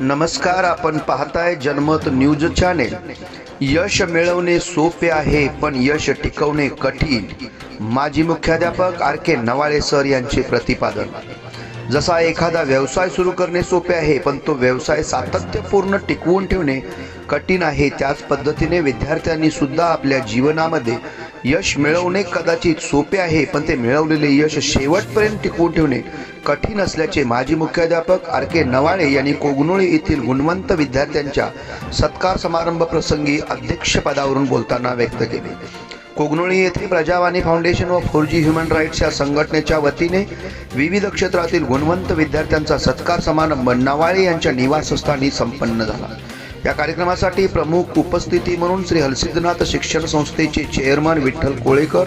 नमस्कार आपण पाहताय जनमत न्यूज चॅनेल. यश मिळवणे सोपे आहे पण यश टिकवणे कठीण. माजी मुख्याध्यापक आर के नवाळे सर यांचे प्रतिपादन. जसा एखादा व्यवसाय सुरू करणे सोपे आहे पण तो व्यवसाय सातत्यपूर्ण टिकवून ठेवणे कठीण आहे त्याच पद्धतीने विद्यार्थ्यांनी सुद्धा आपल्या जीवनामध्ये यश मिळवणे कदाचित सोपे आहे पण ते मिळवलेले यश शेवटपर्यंत टिकवून ठेवणे कठीण असल्याचे माजी मुख्याध्यापक आर के नवाळे यांनी कोगनोळी येथील गुणवंत विद्यार्थ्यांच्या सत्कार समारंभ प्रसंगी अध्यक्षपदावरून बोलताना व्यक्त केले. कोगनोळी येथे प्रजावाणी फाउंडेशन व फोर जी ह्युमन राईट्स या संघटनेच्या वतीने विविध क्षेत्रातील गुणवंत विद्यार्थ्यांचा सत्कार समारंभ नवाळे यांच्या निवासस्थानी संपन्न झाला. या कार्यक्रमासाठी प्रमुख उपस्थिती म्हणून श्री हलसिद्धनाथ शिक्षण संस्थेचे चेअरमन विठ्ठल कोळेकर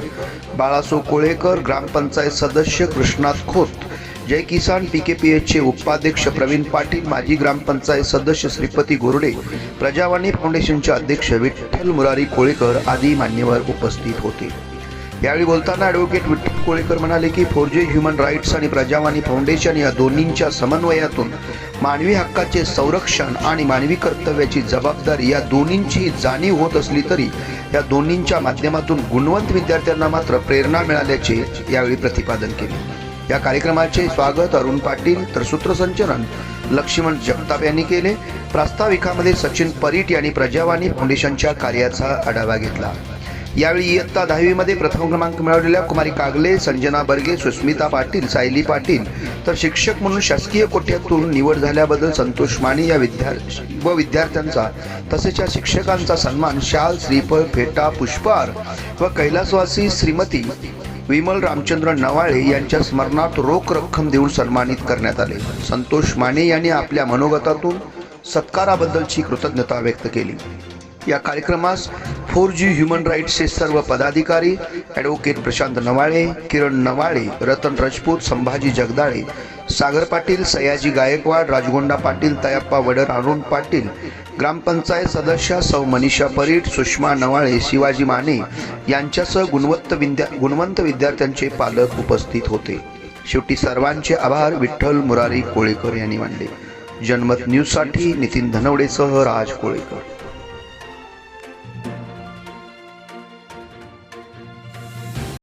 बाळासो कोळेकर ग्रामपंचायत सदस्य Krishnat Khot Jai Kisan P K P एचचे उपाध्यक्ष प्रवीण पाटील माजी ग्रामपंचायत सदस्य श्रीपती गोरडे प्रजावाणी फाउंडेशनचे अध्यक्ष विठ्ठल मुरारी कोळेकर आदी मान्यवर उपस्थित होते. यावेळी बोलताना ॲडव्होकेट विठ्ठल कोळेकर म्हणाले की फोर जे ह्युमन राईट्स आणि प्रजावाणी फाउंडेशन या दोन्हींच्या समन्वयातून मानवी हक्काचे संरक्षण आणि मानवी कर्तव्याची जबाबदारी या दोन्हींची जाणीव होत असली तरी या दोन्हींच्या माध्यमातून गुणवंत विद्यार्थ्यांना मात्र प्रेरणा मिळाल्याचे यावेळी प्रतिपादन केले. या कार्यक्रमाचे स्वागत अरुण पाटील तर सूत्रसंचलन लक्ष्मण जगताप यांनी केले. प्रास्ताविकामध्ये सचिन परीट यांनी प्रजावाणी फाउंडेशनच्या कार्याचा आढावा घेतला. यावेळी इयत्ता दहावीमध्ये प्रथम क्रमांक मिळवलेल्या कुमारी कागले संजना बर्गे सुस्मिता पाटील सायली पाटील तर शिक्षक म्हणून शासकीय कोट्यातून निवड झाल्याबद्दल संतोष माने या विद्यार्थी व विद्यार्थ्यांचा तसेच या शिक्षकांचा सन्मान शाल श्रीफळ फेटा पुष्पहार व कैलासवासी श्रीमती विमल रामचंद्र नवाळे यांच्या स्मरणात रोख रक्कम देऊन सन्मानित करण्यात आले. संतोष माने यांनी आपल्या मनोगतातून सत्काराबद्दलची कृतज्ञता व्यक्त केली. या कार्यक्रमास फोर जी ह्युमन राईट्सचे सर्व पदाधिकारी ॲडव्होकेट प्रशांत नवाळे किरण नवाळे रतन राजपूत संभाजी जगदाळे सागर पाटील सयाजी गायकवाड राजगोंडा पाटील तयाप्पा वडर अरुण पाटील ग्रामपंचायत सदस्या सौ मनीषा परीट सुषमा नवाळे शिवाजी माने यांच्यासह गुणवंत विद्या गुणवंत विद्यार्थ्यांचे पालक उपस्थित होते. शेवटी सर्वांचे आभार. विठ्ठल मुरारी कोळेकर यांनी मानले. जनमत न्यूजसाठी नितीन धनवडेसह राज कोळेकर.